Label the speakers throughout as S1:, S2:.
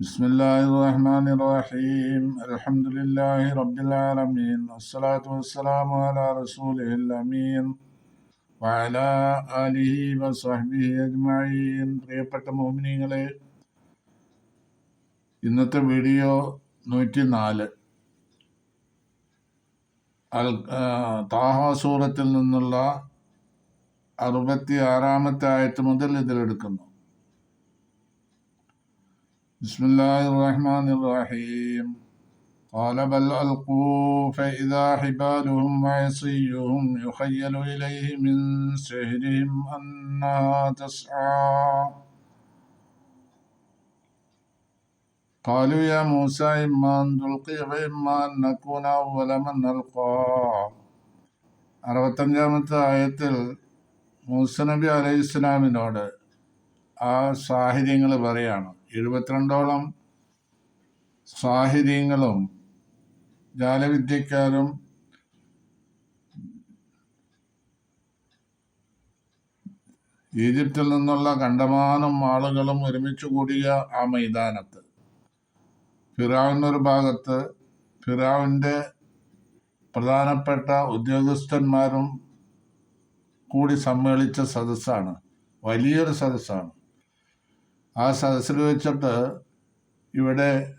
S1: بسم الله الرحمن الرحيم الحمد لله رب العالمين والصلاة والسلام على رسوله الأمين وعلى آله وصحبه أجمعين പ്രിയപ്പെട്ട മോമിനിങ്ങളെ ഇന്നത്തെ വീഡിയോ നൂറ്റി നാല് അൽ താഹ സൂറത്തിൽ നിന്നുള്ള അറുപത്തി ആറാമത്തെ ആയത്ത് മുതൽ ഇതിലെടുക്കുന്നു بسم الله الرحمن الرحيم. قال بل ألقوا فإذا حبالهم وعصيهم يخيل إليه من سهرهم أنها تسعى. قالوا يا موسى إما أن تلقي وإما أن نكون أول من نلقى അറുപത്തഞ്ചാമത്തെ ആയത്തിൽ മൂസനബി അലൈഹിസ്ലാമിനോട് ആ സാഹചര്യങ്ങൾ പറയാണ്. എഴുപത്തിരണ്ടോളം സാഹിര്യങ്ങളും ജാലവിദ്യക്കാരും ഈജിപ്തിൽ നിന്നുള്ള കണ്ടമാനം ആളുകളും ഒരുമിച്ച് കൂടിയ ആ മൈതാനത്ത്. ഫിറാവിനൊരു ഭാഗത്ത് ഫിറാവിന്റെ പ്രധാനപ്പെട്ട ഉദ്യോഗസ്ഥന്മാരും കൂടി സമ്മേളിച്ച സദസ്സാണ്. വലിയൊരു സദസ്സാണ്. ആ സദസ്സിൽ വെച്ചിട്ട് ഇവിടെ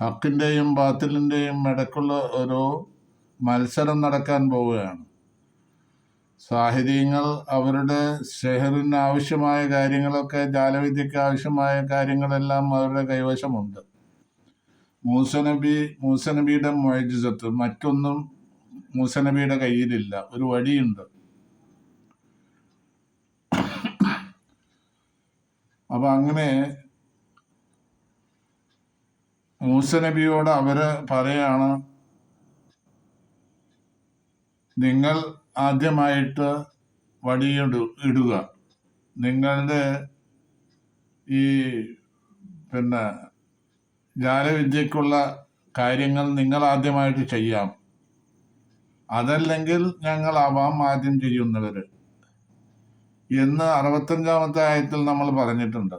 S1: ഹക്കിന്റെയും ബാത്തിലിന്റെയും ഇടയ്ക്കുള്ള ഒരു മത്സരം നടക്കാൻ പോവുകയാണ്. സാഹിത്യങ്ങൾ അവരുടെ ഷെഹറിന് ആവശ്യമായ കാര്യങ്ങളൊക്കെ ജാലവിദ്യക്ക് ആവശ്യമായ കാര്യങ്ങളെല്ലാം അവരുടെ കൈവശമുണ്ട്. മൂസനബി മൂസനബിയുടെ മൊയജത്ത് മറ്റൊന്നും മൂസനബിയുടെ കയ്യിലില്ല. ഒരു വഴിയുണ്ട്. അപ്പൊ അങ്ങനെ മൂസനബിയോട് അവർ പറയാണ് നിങ്ങൾ ആദ്യമായിട്ട് വടിയിടു ഇടുക. നിങ്ങളുടെ ഈ പിന്നെ ജാലവിദ്യക്കുള്ള കാര്യങ്ങൾ നിങ്ങൾ ആദ്യമായിട്ട് ചെയ്യാം. അതല്ലെങ്കിൽ ഞങ്ങൾ ആവാം ആദ്യം ചെയ്യുന്നവര്. എന്ന് അറുപത്തഞ്ചാമത്തെ ആയത്തിൽ നമ്മൾ പറഞ്ഞിട്ടുണ്ട്.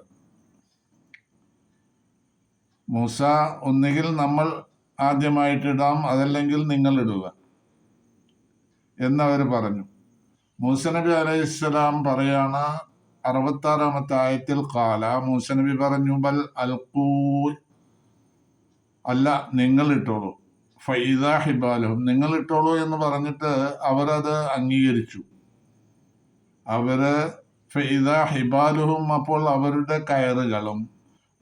S1: മൂസ ഒന്നുകിൽ നമ്മൾ ആദ്യമായിട്ടിടാം അതല്ലെങ്കിൽ നിങ്ങൾ ഇടുക. എന്നവർ പറഞ്ഞു. മൂസനബി അലൈഹിസ്സലാം പറയാണ് അറുപത്താറാമത്തെ ആയത്തിൽ കാല മൂസനബി പറഞ്ഞു ബൽ അൽക്കൂ അല്ല നിങ്ങൾ ഇട്ടോളൂ. ഫൈദ ഹിബാലും നിങ്ങൾ ഇട്ടോളൂ എന്ന് പറഞ്ഞിട്ട് അവരത് അംഗീകരിച്ചു. അവർ ഫൈദ ഹിബാലുഹും അപ്പോൾ അവരുടെ കയറുകളും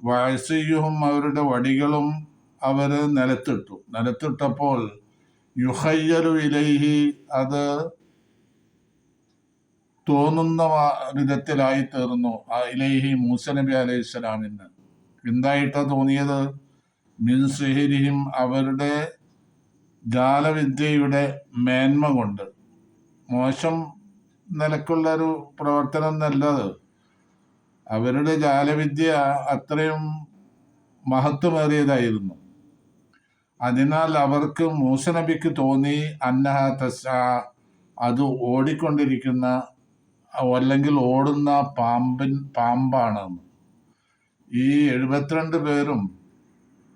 S1: വയസ്സിയുഹും അവരുടെ വടികളും അവർ നിലത്തിട്ടു. നിലത്തിട്ടപ്പോൾ യുഹയ്യലു ഇലൈഹി അത് തോന്നുന്ന വിധത്തിലായി തീർന്നു. ഇലൈഹി മൂസ നബി അലൈഹി സ്വലാമിന്. എന്തായിട്ടാ തോന്നിയത്? മിൻ അവരുടെ ജാലവിദ്യയുടെ മേന്മ കൊണ്ട്. മോശം നിലക്കുള്ള ഒരു പ്രവർത്തനം എന്നല്ലത് അവരുടെ ജാലവിദ്യ അത്രയും മഹത്വമേറിയതായിരുന്നു. അതിനാൽ അവർക്ക് മൂസനബിക്ക് തോന്നി അന്നഹ തസ അത് ഓടിക്കൊണ്ടിരിക്കുന്ന അല്ലെങ്കിൽ ഓടുന്ന പാമ്പിൻ പാമ്പാണ് ഈ എഴുപത്തിരണ്ട് പേരും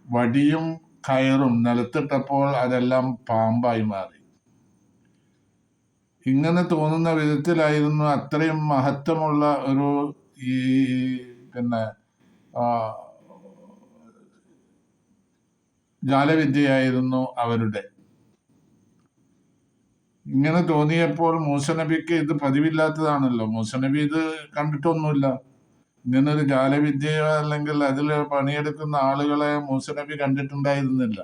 S1: വടിയും കയറും നിലത്തിട്ടപ്പോൾ അതെല്ലാം പാമ്പായി മാറി. ഇങ്ങനെ തോന്നുന്ന വിധത്തിലായിരുന്നു അത്രയും മഹത്വമുള്ള ഒരു ഈ പിന്നെ ജാലവിദ്യയായിരുന്നു അവരുടെ. ഇങ്ങനെ തോന്നിയപ്പോൾ മൂസനബിക്ക് ഇത് പതിവില്ലാത്തതാണല്ലോ. മൂസനബി ഇത് കണ്ടിട്ടൊന്നുമില്ല. ഇങ്ങനൊരു ജാലവിദ്യയോ അല്ലെങ്കിൽ അതിൽ പണിയെടുക്കുന്ന ആളുകളെ മൂസനബി കണ്ടിട്ടുണ്ടായിരുന്നില്ല.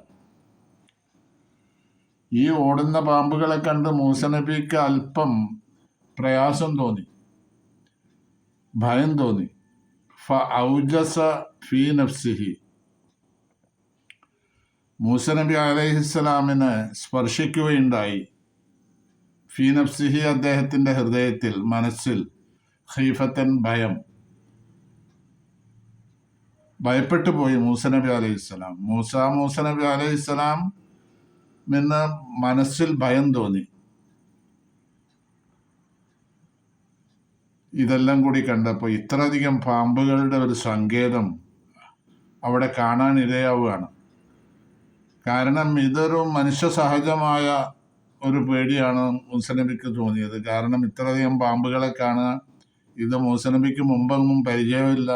S1: ഈ ഓടുന്ന പാമ്പുകളെ കണ്ട് മൂസനബിക്ക് അല്പം പ്രയാസം തോന്നി. ഭയം തോന്നി. ഔജസ ഫീ നഫ്സിഹി. മൂസനബി അലൈഹിസ്സലാമിനെ സ്പർശിക്കുകയുണ്ടായി. ഫീ നഫ്സിഹി അദ്ദേഹത്തിന്റെ ഹൃദയത്തിൽ മനസ്സിൽ ഖീഫത്തൻ ഭയം. ഭയപ്പെട്ടു പോയി മൂസനബി അലഹിസ്സലാം. മൂസ മൂസനബി അലൈഹിസ്സലാം എന്ന് മനസ്സിൽ ഭയം തോന്നി. ഇതെല്ലാം കൂടി കണ്ടപ്പോൾ ഇത്രയധികം പാമ്പുകളുടെ ഒരു സങ്കേതം അവിടെ കാണാൻ ഇടയാവുകയാണ് കാരണം ഇതൊരു മനുഷ്യ സഹജമായ ഒരു പേടിയാണ് മൂസനബിക്ക് തോന്നിയത്. കാരണം ഇത്രയധികം പാമ്പുകളെ കാണുക ഇത് മൂസനബിക്ക് മുമ്പൊന്നും പരിചയമില്ല.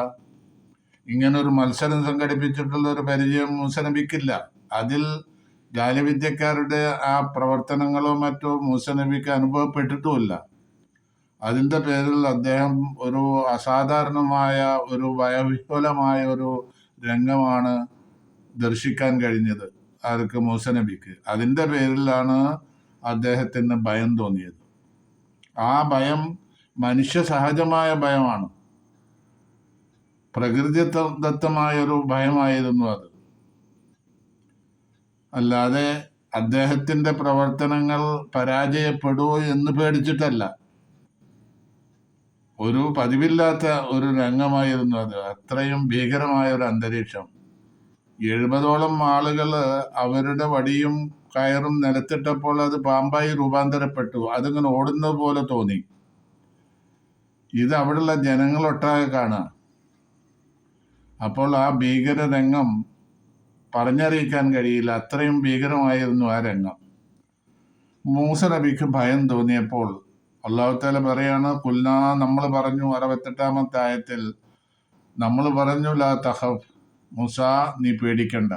S1: ഇങ്ങനെ ഒരു മത്സരം സംഘടിപ്പിച്ചിട്ടുള്ള ഒരു പരിചയം മൂസനബിക്കില്ല അതിൽ ജാലവിദ്യക്കാരുടെ ആ പ്രവർത്തനങ്ങളോ മറ്റോ മൂസ നബിക്ക് അനുഭവപ്പെട്ടിട്ടുമില്ല. അതിന്റെ പേരിൽ അദ്ദേഹം ഒരു അസാധാരണമായ ഒരു ഭയവിഹ്വലമായ ഒരു രംഗമാണ് ദർശിക്കാൻ കഴിഞ്ഞത് ആർക്ക് മൂസ നബിക്ക്. അതിന്റെ പേരിലാണ് അദ്ദേഹത്തിന് ഭയം തോന്നിയത്. ആ ഭയം മനുഷ്യ സഹജമായ ഭയമാണ്. പ്രകൃതി ദത്തമായ ഒരു ഭയമായിരുന്നു അത്. അല്ലാതെ അദ്ദേഹത്തിന്റെ പ്രവർത്തനങ്ങൾ പരാജയപ്പെടുമോ എന്ന് പേടിച്ചിട്ടല്ല. ഒരു പതിവില്ലാത്ത ഒരു രംഗമായിരുന്നു അത്. അത്രയും ഭീകരമായ ഒരു അന്തരീക്ഷം. എഴുപതോളം ആളുകൾ അവരുടെ വടിയും കയറും നിലത്തിട്ടപ്പോൾ അത് പാമ്പായി രൂപാന്തരപ്പെട്ടു. അതിങ്ങനെ ഓടുന്നത് പോലെ തോന്നി. ഇത് അവിടെയുള്ള ജനങ്ങളൊട്ടാകെ കാണാം. അപ്പോൾ ആ ഭീകര രംഗം പറഞ്ഞറിയിക്കാൻ കഴിയില്ല. അത്രയും ഭീകരമായിരുന്നു ആ രംഗം. മൂസ നബിക്ക് ഭയം തോന്നിയപ്പോൾ അള്ളാഹുത്താല പറയാണ് കുൽന നമ്മൾ പറഞ്ഞു അറുപത്തെട്ടാമത്തെ ആയത്തിൽ നമ്മൾ പറഞ്ഞു ലാ തഹഫ് മൂസ നീ പേടിക്കണ്ട.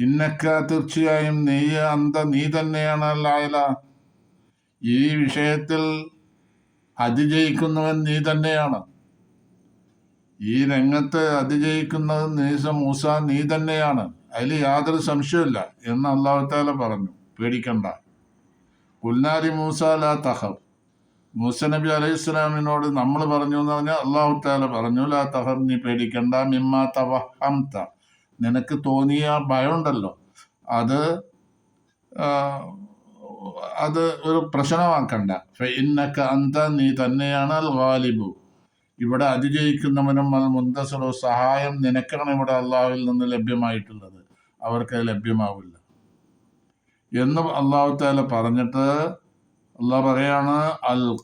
S1: ഇന്നക്ക തീർച്ചയായും നീ അന്ത നീ തന്നെയാണ് ലായല ഈ വിഷയത്തിൽ അതിജയിക്കുന്നവൻ നീ തന്നെയാണ്. ഈ രംഗത്ത് അതിജയിക്കുന്നത് നീസ മൂസ നീ തന്നെയാണ്. അതിൽ യാതൊരു സംശയമില്ല എന്ന് അള്ളാഹുത്താല പറഞ്ഞു. പേടിക്കണ്ട. കുൽനാരി മൂസ ലാ തഹബ് മൂസ നബി അലൈഹി സ്വലാമിനോട് നമ്മൾ പറഞ്ഞു എന്ന് പറഞ്ഞാൽ അള്ളാഹുത്താല പറഞ്ഞു ലാ തഹബ് നീ പേടിക്കണ്ട. മിമ്മ തവഹംത. നിനക്ക് തോന്നിയ ഭയമുണ്ടല്ലോ. അത് അത് ഒരു പ്രശ്നമാക്കണ്ട. ഇന്നക്ക അന്ത നീ തന്നെയാണ് അൽ ഗാലിബു. ഇവിടെ അതിജയിക്കുന്നവനും അൽ മുന്തസറോ സഹായം നിനക്കാണ് ഇവിടെ അള്ളാഹുവിൽ നിന്ന് ലഭ്യമായിട്ടുള്ളത്. അവർക്ക് ലഭ്യമാവില്ല. എന്ന് അള്ളാഹു താല പറഞ്ഞിട്ട് അള്ളാഹ് പറയാണ് അൽ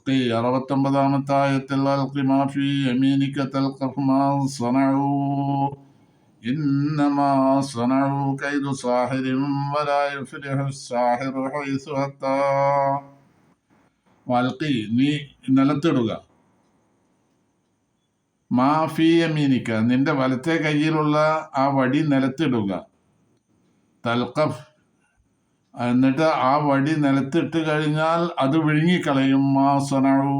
S1: ഹൈസു അത്താ വൽഖി നീ നിലത്തിടുക. മാഫി യമീനിക്ക നിന്റെ വലത്തെ കയ്യിലുള്ള ആ വടി നിലത്തിടുക. തൽക്കഫ് എന്നിട്ട് ആ വടി നിലത്തിട്ട് കഴിഞ്ഞാൽ അത് വിഴുങ്ങിക്കളയും. മാ സൊനു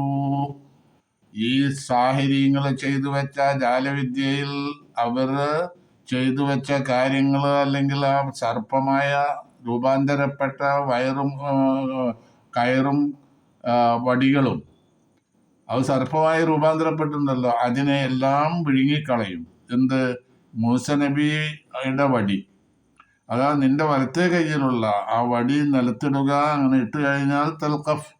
S1: ഈ സാഹചര്യങ്ങൾ ചെയ്തു വെച്ച ജാലവിദ്യയിൽ അവർ ചെയ്തു വെച്ച കാര്യങ്ങൾ അല്ലെങ്കിൽ ആ സർപ്പമായ രൂപാന്തരപ്പെട്ട വയറും കയറും വടികളും അത് സർപ്പമായി രൂപാന്തരപ്പെട്ടിട്ടുണ്ടല്ലോ. അതിനെ എല്ലാം വിഴുങ്ങിക്കളയും. എന്ത്? മൂസ നബിയുടെ വടി. അതാ നിന്റെ വലത്തെ കയ്യിലുള്ള ആ വടി നിലത്തിടുക അങ്ങനെ ഇട്ട് കഴിഞ്ഞാൽ തൽക്കഫ്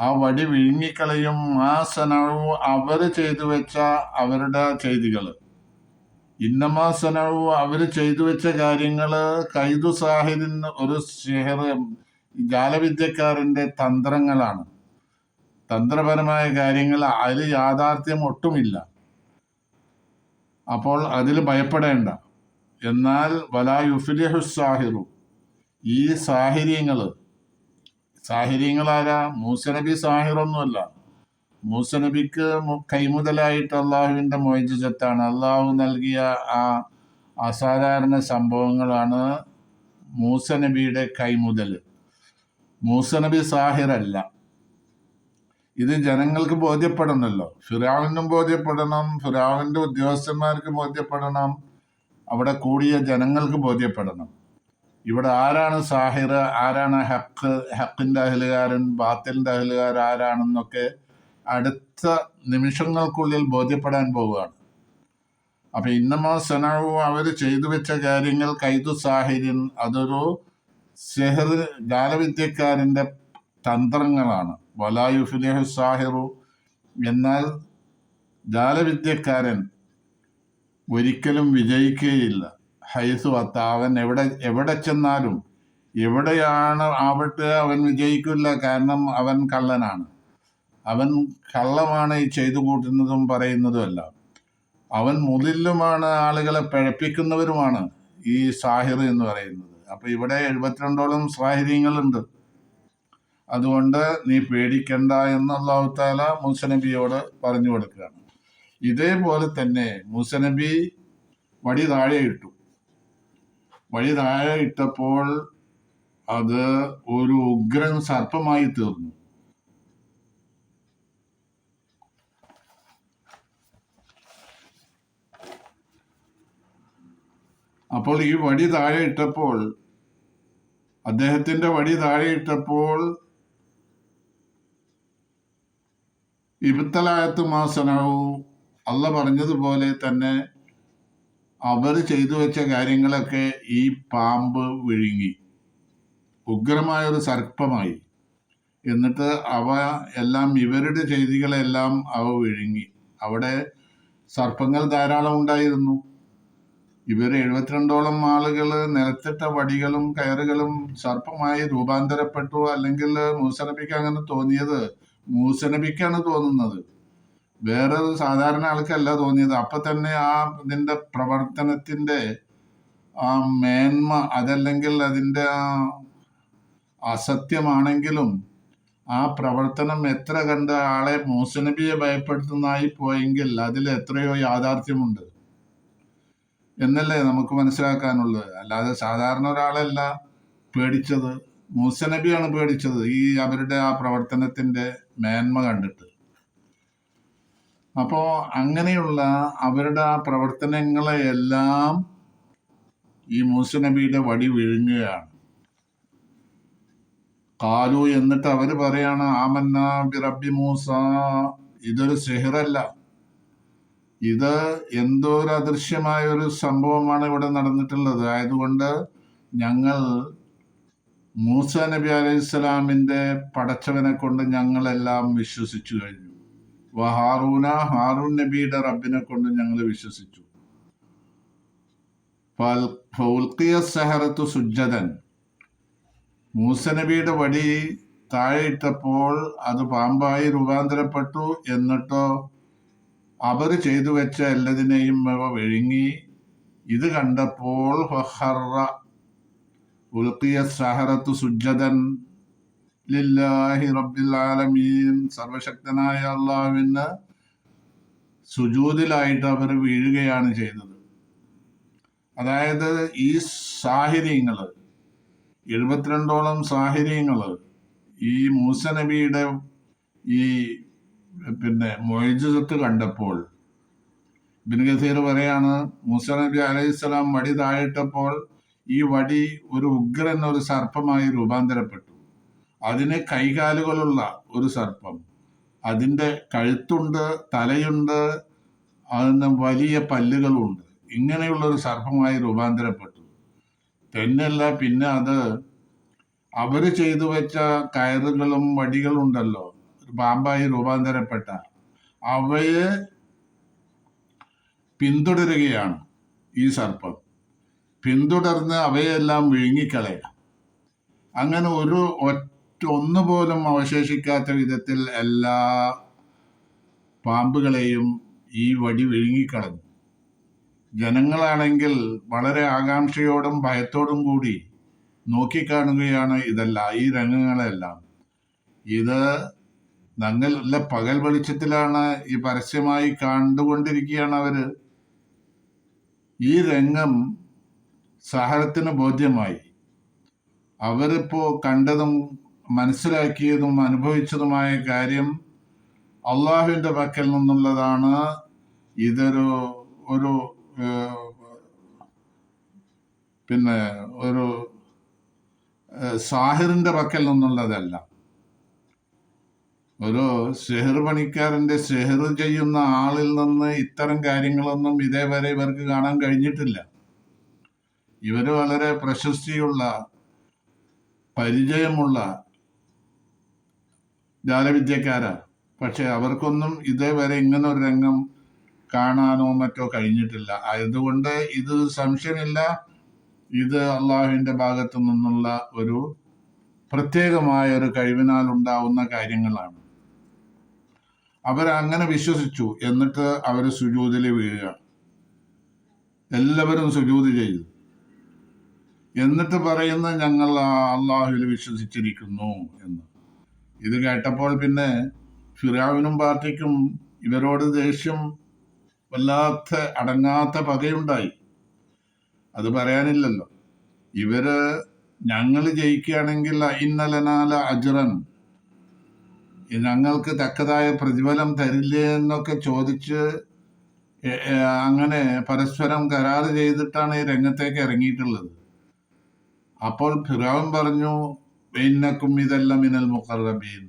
S1: ആ വടി വിഴുങ്ങിക്കളയും. ആ സനവും അവർ ചെയ്തു വെച്ച അവരുടെ ചെയ്തികൾ ഇന്നമാ സനവും അവർ ചെയ്തു വെച്ച കാര്യങ്ങൾ കൈതു സാഹിദിന് ഒരു സിഹർ ജാലവിദ്യക്കാരന്റെ തന്ത്രങ്ങളാണ്. തന്ത്രപരമായ കാര്യങ്ങൾ അതിൽ യാഥാർത്ഥ്യം ഒട്ടുമില്ല. അപ്പോൾ അതിൽ ഭയപ്പെടേണ്ട. എന്നാൽ വലാ സാഹിറു. ഈ സാഹിര്യങ്ങൾ സാഹിര്യങ്ങളാരാ മൂസനബി സാഹിറൊന്നുമല്ല. മൂസനബിക്ക് കൈമുതലായിട്ട് അള്ളാഹുവിന്റെ മോചിജത്താണ് അള്ളാഹു നൽകിയ ആ അസാധാരണ സംഭവങ്ങളാണ് മൂസനബിയുടെ കൈമുതൽ. മൂസനബി സാഹിറല്ല. ഇത് ജനങ്ങൾക്ക് ബോധ്യപ്പെടണമല്ലോ ഫിറാവിനും ബോധ്യപ്പെടണം ഫിറാവിന്റെ ഉദ്യോഗസ്ഥന്മാർക്ക് ബോധ്യപ്പെടണം അവിടെ കൂടിയ ജനങ്ങൾക്ക് ബോധ്യപ്പെടണം. ഇവിടെ ആരാണ് സാഹിർ ആരാണ് ഹക്ക് ഹക്കിന്റെ അഹലുകാരൻ ബാത്തിലിന്റെ അഹലുകാർ ആരാണെന്നൊക്കെ അടുത്ത നിമിഷങ്ങൾക്കുള്ളിൽ ബോധ്യപ്പെടാൻ പോവുകയാണ്. അപ്പൊ ഇന്നമോ സനാവു അവർ ചെയ്തു വെച്ച കാര്യങ്ങൾ കൈതു സാഹിര്യൻ അതൊരു സെഹർ ജാലവിദ്യക്കാരന്റെ തന്ത്രങ്ങളാണ്. വലായുഫിലേഹു സാഹിറു. എന്നാൽ ജാലവിദ്യക്കാരൻ ഒരിക്കലും വിജയിക്കുകയില്ല. ഹൈസു അത്ത അവൻ എവിടെ എവിടെ ചെന്നാലും എവിടെയാണ് ആവട്ടെ അവൻ വിജയിക്കില്ല കാരണം അവൻ കള്ളനാണ്. അവൻ കള്ളമാണ് ഈ ചെയ്തു കൂട്ടുന്നതും പറയുന്നതുമല്ല അവൻ മുതില്ലുമാണ് ആളുകളെ പിഴപ്പിക്കുന്നവരുമാണ് ഈ സാഹിർ എന്ന് പറയുന്നത്. അപ്പൊ ഇവിടെ എഴുപത്തിരണ്ടോളം സാഹിര്യങ്ങളുണ്ട്. അതുകൊണ്ട് നീ പേടിക്കണ്ട എന്ന് മൂസനബിയോട് പറഞ്ഞു കൊടുക്കുകയാണ്. ഇതേപോലെ തന്നെ മൂസനബി വടി താഴെ ഇട്ടു. വടി താഴെ ഇട്ടപ്പോൾ അത് ഒരു ഉഗ്രൻ സർപ്പമായി തീർന്നു. അപ്പോൾ ഈ വടി താഴെ ഇട്ടപ്പോൾ അദ്ദേഹത്തിന്റെ വടി താഴെ ഇട്ടപ്പോൾ ഇബത്തലായത്ത് മാസനവും. അല്ല പറഞ്ഞതുപോലെ തന്നെ അവർ ചെയ്തു വെച്ച കാര്യങ്ങളൊക്കെ ഈ പാമ്പ് വിഴുങ്ങി. ഉഗ്രമായ ഒരു സർപ്പമായി. എന്നിട്ട് അവ എല്ലാം ഇവരുടെ ചെയ്തികളെല്ലാം അവ വിഴുങ്ങി. അവിടെ സർപ്പങ്ങൾ ധാരാളം ഉണ്ടായിരുന്നു. ഇവർ എഴുപത്തിരണ്ടോളം ആളുകൾ നിലത്തിട്ട വടികളും കയറുകളും സർപ്പമായി രൂപാന്തരപ്പെട്ടു. അല്ലെങ്കിൽ മൂസനബിക്ക് അങ്ങനെ തോന്നിയത് മൂസനബിക്കാണ് തോന്നുന്നത്. വേറെ സാധാരണ ആൾക്കല്ല തോന്നിയത്. അപ്പൊ തന്നെ ആ ഇതിന്റെ പ്രവർത്തനത്തിന്റെ ആ മേന്മ അതല്ലെങ്കിൽ അതിന്റെ ആ അസത്യമാണെങ്കിലും ആ പ്രവർത്തനം എത്ര കണ്ട് ആളെ മൂസനബിയെ ഭയപ്പെടുത്തുന്നതായി പോയെങ്കിൽ അതിൽ എത്രയോ യാഥാർത്ഥ്യമുണ്ട്. എന്നല്ലേ നമുക്ക് മനസ്സിലാക്കാനുള്ളത്. അല്ലാതെ സാധാരണ ഒരാളല്ല പേടിച്ചത്. മൂസനബിയാണ് പേടിച്ചത്. ഈ അവരുടെ ആ പ്രവർത്തനത്തിന്റെ മേന്മ കണ്ടിട്ട്. അപ്പോ അങ്ങനെയുള്ള അവരുടെ ആ പ്രവർത്തനങ്ങളെയെല്ലാം ഈ മൂസനബിയുടെ വടി വിഴുങ്ങുകയാണ്. കാലു എന്നിട്ട് അവർ പറയാണ് ആമന്ന ബി റബ്ബി മൂസ. ഇതൊരു സെഹിറല്ല. ഇത് എന്തോ ഒരു അദൃശ്യമായ ഒരു സംഭവമാണ് ഇവിടെ നടന്നിട്ടുള്ളത്. ആയതുകൊണ്ട് ഞങ്ങൾ മൂസ നബി അലൈഹി സ്വലാമിന്റെ പടച്ചവനെ കൊണ്ട് ഞങ്ങളെല്ലാം വിശ്വസിച്ചു കഴിഞ്ഞു. ഹാറൂന ഹാറൂൻ നബിയുടെ റബ്ബിനെ കൊണ്ട് ഞങ്ങൾ വിശ്വസിച്ചു. സഹറത്തു സുജ്ജതൻ. മൂസ നബിയുടെ വടി താഴെയിട്ടപ്പോൾ അത് പാമ്പായി രൂപാന്തരപ്പെട്ടു. എന്നിട്ടോ അവർ ചെയ്തു വെച്ച എല്ലാതിനെയും അവ വിഴുങ്ങി. ഇത് കണ്ടപ്പോൾ ഉൽക്കിയ സഹറത്തു സുജ്ജതൻ. ലില്ലാഹി റബ്ബിൽ ആലമീൻ. സർവശക്തനായ അള്ളാഹുവിന് സുജൂതിലായിട്ട് അവർ വീഴുകയാണ് ചെയ്തത്. അതായത് ഈ സാഹിര്യങ്ങൾ എഴുപത്തിരണ്ടോളം സാഹിര്യങ്ങൾ ഈ മൂസ നബിയുടെ ഈ പിന്നെ മൊയ്ജത്ത് കണ്ടപ്പോൾ ബിൻ ഗസീർ പറയാണ് മൂസ നബി അലൈഹിസ്സലാം മടി താഴിട്ടപ്പോൾ ഈ വടി ഒരു ഉഗ്രൻ ഒരു സർപ്പമായി രൂപാന്തരപ്പെട്ടു. അതിന് കൈകാലുകളുള്ള ഒരു സർപ്പം. അതിന്റെ കഴുത്തുണ്ട് തലയുണ്ട് അതിന് വലിയ പല്ലുകളുണ്ട്. ഇങ്ങനെയുള്ള ഒരു സർപ്പമായി രൂപാന്തരപ്പെട്ടു. തന്നെയല്ല പിന്നെ അത് അവർ ചെയ്തു വെച്ച കയറുകളും വടികളും ഉണ്ടല്ലോ പാമ്പായി രൂപാന്തരപ്പെട്ട അവയെ പിന്തുടരുകയാണ് ഈ സർപ്പം. പിന്തുടർന്ന് അവയെല്ലാം വിഴുങ്ങിക്കളയുക അങ്ങനെ ഒരു ഒറ്റ ഒന്നുപോലും അവശേഷിക്കാത്ത വിധത്തിൽ എല്ലാ പാമ്പുകളെയും ഈ വടി വിഴുങ്ങിക്കളഞ്ഞു. ജനങ്ങളാണെങ്കിൽ വളരെ ആകാംക്ഷയോടും ഭയത്തോടും കൂടി നോക്കിക്കാണുകയാണ് ഇതെല്ലാം ഈ രംഗങ്ങളെല്ലാം. ഇത് നല്ല പകൽ വെളിച്ചത്തിലാണ് ഈ പരസ്യമായി കണ്ടുകൊണ്ടിരിക്കുകയാണ് അവർ. ഈ രംഗം സഹരത്തിന് ബോധ്യമായി. അവരിപ്പോ കണ്ടതും മനസ്സിലാക്കിയതും അനുഭവിച്ചതുമായ കാര്യം അള്ളാഹുവിന്റെ പക്കൽ നിന്നുള്ളതാണ്. ഇതൊരു ഒരു പിന്നെ ഒരു സാഹിറിന്റെ പക്കൽ നിന്നുള്ളതല്ല. ഒരു സെഹർ പണിക്കാരന്റെ സെഹർ ചെയ്യുന്ന ആളിൽ നിന്ന് ഇത്തരം കാര്യങ്ങളൊന്നും ഇതേവരെ ഇവർക്ക് കാണാൻ കഴിഞ്ഞിട്ടില്ല. ഇവർ വളരെ പ്രശസ്തിയുള്ള പരിചയമുള്ള ജാലവിദ്യക്കാരാണ് പക്ഷെ അവർക്കൊന്നും ഇതേവരെ ഇങ്ങനെ ഒരു രംഗം കാണാനോ മറ്റോ കഴിഞ്ഞിട്ടില്ല. അതുകൊണ്ട് ഇത് സംശയമില്ല. ഇത് അള്ളാഹുവിന്റെ ഭാഗത്തു നിന്നുള്ള ഒരു പ്രത്യേകമായ ഒരു കഴിവിനാൽ ഉണ്ടാവുന്ന കാര്യങ്ങളാണ്. അവരങ്ങനെ വിശ്വസിച്ചു. എന്നിട്ട് അവർ സുജൂതിൽ വീഴുക എല്ലാവരും സുജൂതി ചെയ്തു. എന്നിട്ട് പറയുന്ന ഞങ്ങൾ അള്ളാഹുവിൽ വിശ്വസിച്ചിരിക്കുന്നു എന്ന്. ഇത് കേട്ടപ്പോൾ പിന്നെ ഫിറാവിനും പാർട്ടിക്കും ഇവരോട് ദേഷ്യം വല്ലാത്ത അടങ്ങാത്ത പകയുണ്ടായി. അത് പറയാനില്ലല്ലോ. ഇവർ ഞങ്ങൾ ജയിക്കുകയാണെങ്കിൽ ഇന്നലനാല അജറൻ. ഞങ്ങൾക്ക് തക്കതായ പ്രതിഫലം തരില്ലേ എന്നൊക്കെ ചോദിച്ച് അങ്ങനെ പരസ്പരം കരാറ് ചെയ്തിട്ടാണ് ഈ രംഗത്തേക്ക് ഇറങ്ങിയിട്ടുള്ളത്. അപ്പോൾ ഫിറാവൻ പറഞ്ഞു ഇന്നക്കും ഇതെല്ലാം മിനൽ മുഖറബീൻ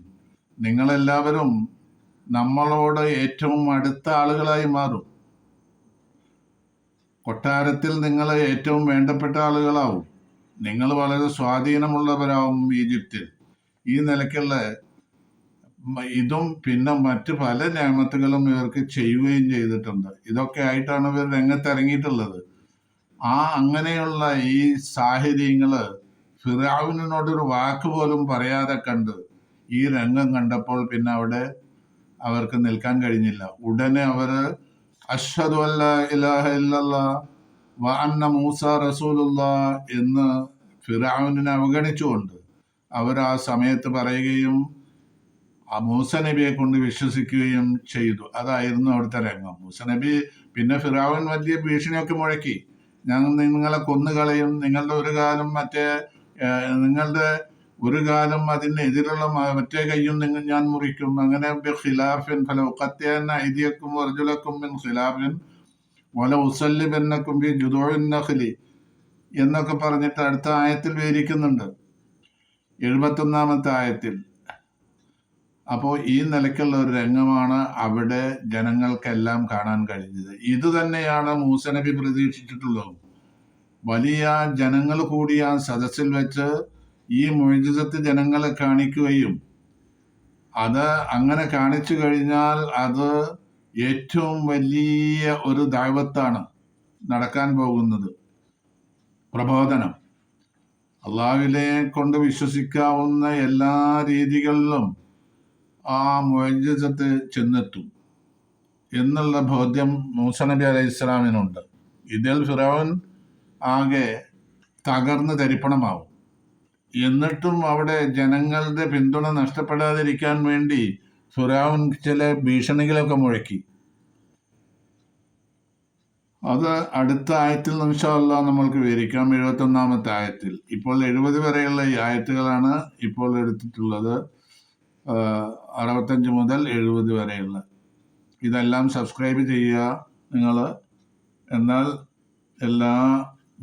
S1: നിങ്ങളെല്ലാവരും നമ്മളോട് ഏറ്റവും അടുത്ത ആളുകളായി മാറും. കൊട്ടാരത്തിൽ നിങ്ങൾ ഏറ്റവും വേണ്ടപ്പെട്ട ആളുകളാവും. നിങ്ങൾ വളരെ സ്വാധീനമുള്ളവരാവും ഈജിപ്തിൽ. ഈ നിലയ്ക്കുള്ള ഇതും പിന്നെ മറ്റ് പല നിയമത്തുകളും ഇവർക്ക് ചെയ്യുകയും ചെയ്തിട്ടുണ്ട്. ഇതൊക്കെ ആയിട്ടാണ് ഇവർ രംഗത്തിറങ്ങിയിട്ടുള്ളത്. ആ അങ്ങനെയുള്ള ഈ സാഹചര്യങ്ങൾ ഫിറാവിനോടൊരു വാക്ക് പോലും പറയാതെ കണ്ട് ഈ രംഗം കണ്ടപ്പോൾ പിന്നെ അവിടെ അവർക്ക് നിൽക്കാൻ കഴിഞ്ഞില്ല. ഉടനെ അവർ അല്ല ഇലാഹ ഇല്ലല്ലാ വ മൂസ റസൂലുള്ള എന്ന് ഫിറാവിനെ അവഗണിച്ചുകൊണ്ട് അവർ ആ സമയത്ത് പറയുകയും ആ മൂസ നബിയെ കൊണ്ട് വിശ്വസിക്കുകയും ചെയ്തു. അതായിരുന്നു അവിടുത്തെ രംഗം. മൂസ നബി പിന്നെ ഫിറാവൻ വലിയ ഭീഷണിയൊക്കെ മുഴക്കി. ഞങ്ങൾ നിങ്ങളെ കൊന്നുകളയും നിങ്ങളുടെ ഒരു കാലം മറ്റേ നിങ്ങളുടെ ഒരു കാലം അതിനെതിരുള്ള മറ്റേ കയ്യും നിങ്ങൾ ഞാൻ മുറിക്കും. അങ്ങനെ ഖിലാഫിൻ ഫലൗഖത്തിയന്ന ഐദിയക്കും വർജുലക്കും മിൻ ഖിലാഫിൻ വല ഉസല്ലിബന്നക്കും ബി ജുദൂഇൻ നഖ്ലി എന്നൊക്കെ പറഞ്ഞിട്ട് അടുത്ത ആയത്തിൽ വിവരിക്കുന്നുണ്ട്. എഴുപത്തൊന്നാമത്തെ ആയത്തിൽ. അപ്പോൾ ഈ നിലയ്ക്കുള്ള ഒരു രംഗമാണ് അവിടെ ജനങ്ങൾക്കെല്ലാം കാണാൻ കഴിഞ്ഞത്. ഇത് തന്നെയാണ് മൂസനബി പ്രതീക്ഷിച്ചിട്ടുള്ളത്. വലിയ ജനങ്ങൾ കൂടി ആ സദസ്സിൽ വെച്ച് ഈ മൊയ്ജിസത്ത് ജനങ്ങളെ കാണിക്കുകയും അത് അങ്ങനെ കാണിച്ചു കഴിഞ്ഞാൽ അത് ഏറ്റവും വലിയ ഒരു ദൈവത്താണ് നടക്കാൻ പോകുന്നത്. പ്രബോധനം. അള്ളാവിനെ കൊണ്ട് വിശ്വസിക്കാവുന്ന എല്ലാ രീതികളിലും ആ മൊയ്ജിസത്ത് ചെന്നെത്തും. എന്നുള്ള ബോധ്യം മൂസ നബി അലൈഹി ഇസ്ലാമിനുണ്ട് ഇതിൽ ഫിറോൻ ആകെ തകർന്ന് തരിപ്പണമാവും. എന്നിട്ടും അവിടെ ജനങ്ങളുടെ പിന്തുണ നഷ്ടപ്പെടാതിരിക്കാൻ വേണ്ടി ഫിറോൻ ചില ഭീഷണികളൊക്കെ മുഴക്കി. അത് അടുത്ത ആയത്തിൽ നിമിഷമല്ല നമ്മൾക്ക് വിവരിക്കാം. എഴുപത്തൊന്നാമത്തെ ആയത്തിൽ. ഇപ്പോൾ എഴുപത് വരെയുള്ള ഈ ആയത്തുകളാണ് ഇപ്പോൾ എടുത്തിട്ടുള്ളത്. അറുപത്തഞ്ച് മുതൽ എഴുപത് വരെയുള്ള. ഇതെല്ലാം സബ്സ്ക്രൈബ് ചെയ്യുക നിങ്ങൾ എന്നാൽ എല്ലാ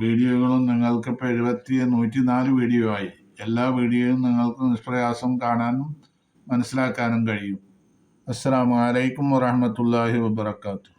S1: വീഡിയോകളും നിങ്ങൾക്ക് ഇപ്പോൾ എഴുപത്തി നൂറ്റി നാല് വീഡിയോ ആയി. എല്ലാ വീഡിയോയും നിങ്ങൾക്ക് നിഷ്പ്രയാസം കാണാനും മനസ്സിലാക്കാനും കഴിയും. അസ്സാം വലൈക്കും വാഹമത്തല്ലാഹി വാബർക്കാത്തു